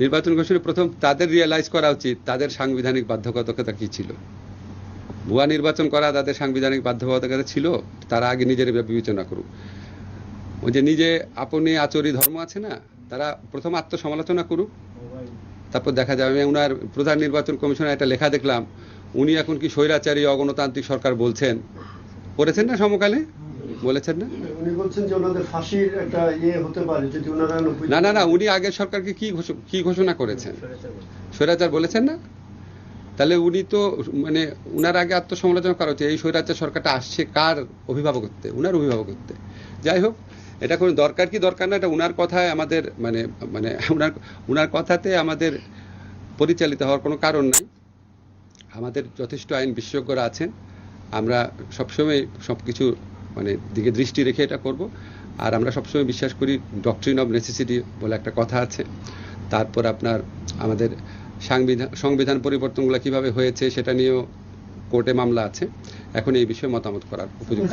নির্বাচন কমিশনের প্রথম তাদের রিয়েলাইজ করা উচিত তাদের সাংবিধানিক বাধ্যবাধকতা কি ছিল। ভুয়া নির্বাচন করা তাদের সাংবিধানিক বাধ্যবাধকতা ছিল, তারা আগে নিজের বিবেচনা করুক। ওই যে নিজে আপনি আচরি ধর্ম আছে না, তারা প্রথম আত্মসমালোচনা করুক। তারপর দেখা যাবে, আমি ওনার প্রধান নির্বাচন কমিশনের একটা লেখা দেখলাম, উনি এখন কি স্বৈরাচারী, অগণতান্ত্রিক সরকার বলছেন। পড়েছেন না সমকালে? বলেছেন না? উনি বলছেন যে ওনাদের ফাঁসির একটা ইয়ে হতে পারে যদি ওনারা না না না উনি আগের সরকারকে কি কি ঘোষণা করেছেন? স্বৈরাচার বলেছেন না? তাহলে উনি তো মানে উনার আগে আত্মসমালোচনা করা হচ্ছে এই স্বৈরাচার সরকারটা আসছে কার অভিভাবকত্বে? উনার অভিভাবকত্বে। যাই হোক এটা কোনো দরকার কি দরকার না এটা উনার কথায় আমাদের মানে মানে উনার উনার কথাতে আমাদের পরিচালিত হওয়ার কোনো কারণ নাই। আমাদের যথেষ্ট আইন বিশেষজ্ঞরা আছেন। আমরা সবসময় সব কিছু মানে দিকে দৃষ্টি রেখে এটা করব। আর আমরা সবসময় বিশ্বাস করি ডক্ট্রিন অব নেসেসিটি বলে একটা কথা আছে। তারপর আপনার আমাদের সাংবিধান সংবিধান পরিবর্তনগুলো কীভাবে হয়েছে সেটা নিয়েও কোর্টে মামলা আছে। এখন এই বিষয়ে মতামত করার উপযুক্ত